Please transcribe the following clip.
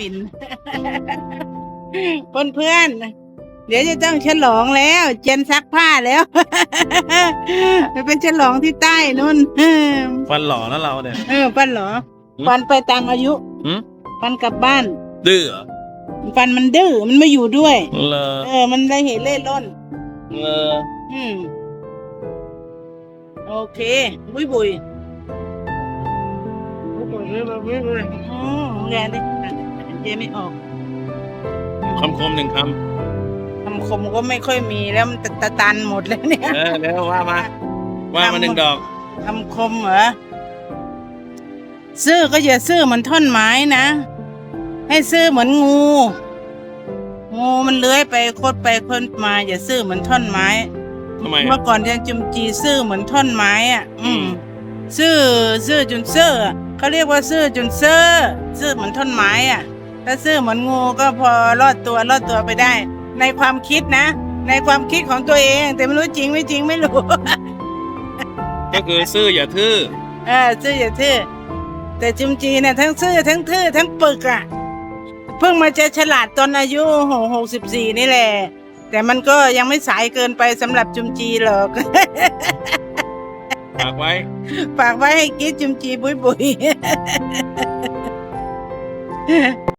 ปิน เพื่อนเพื่อนๆเดี๋ยวจะต้องฉลองแล้ว เจนซักผ้าแล้วไปเป็นฉลองที่ใต้นู่นเออฟันหล่อนะเราเนี่ย เออปันเหรอหืมปันไปตามอายุหืมปันกลับบ้าน ดื้อเหรอปันมันดื้อมันไม่อยู่ด้วยเลอเออ มันได้เห็นเล่ร่อนเลออืมโอเค บุยบุยบุยบุยบุยบุยบุยอืมแก ดิเจไม่ออกคำคมหนึ่งคคำคมก็ไม่ค่อยมีแล้วมันตะตันหมดเลยเนี่ยำเออแล้วว่ามา ว่ามาหนึ่งดอก คำคมเหรอ ซื่อก็อย่าซื่อเหมือนท่อนไม้นะ ให้ซื่อเหมือนงู งูมันเลื้อยไปโคดไปโคดมา อย่าซื่อเหมือนท่อนไม้ ทำไมเมื่อะอก่อนยังจุมจีซื่อเหมือนท่อนไม้อะ อืมอืมซื่อซื่อจนซื่ออะเขาเรียกว่าซื่อจนซื่อซื่อเหมือนท่อนไม้อะ ถ้าซื่อเหมือนงูก็พอรอดตัวรอดตัวไปได้ ในความคิดนะ ในความคิดของตัวเอง แต่ไม่รู้จริงไม่จริงไม่รู้ ก็คือซื่ออย่าทื่อเออซื่ออย่าทื่อแต่จุมจีเนี่ยทั้งซื่อทั้งทื่อทั้งปึกอะเพิ่งมาจะฉลาดตอนอายุหกหกสิบสี่นี่แหละ แต่มันก็ยังไม่สายเกินไปสำหรับจุมจีหรอก ฝากไว้ ฝากไว้ให้กิดจุมจีบุยบุย